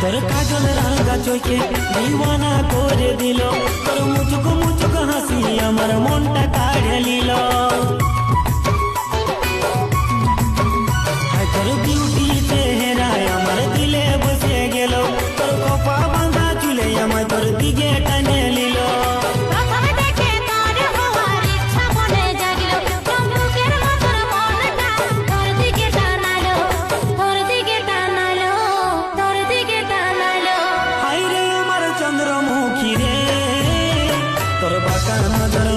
তোর কাজল রাঙা চোখে দিওয়ানা করে দিল। তোর মুচুক মুচুক হাসি আমার মনটা का नजर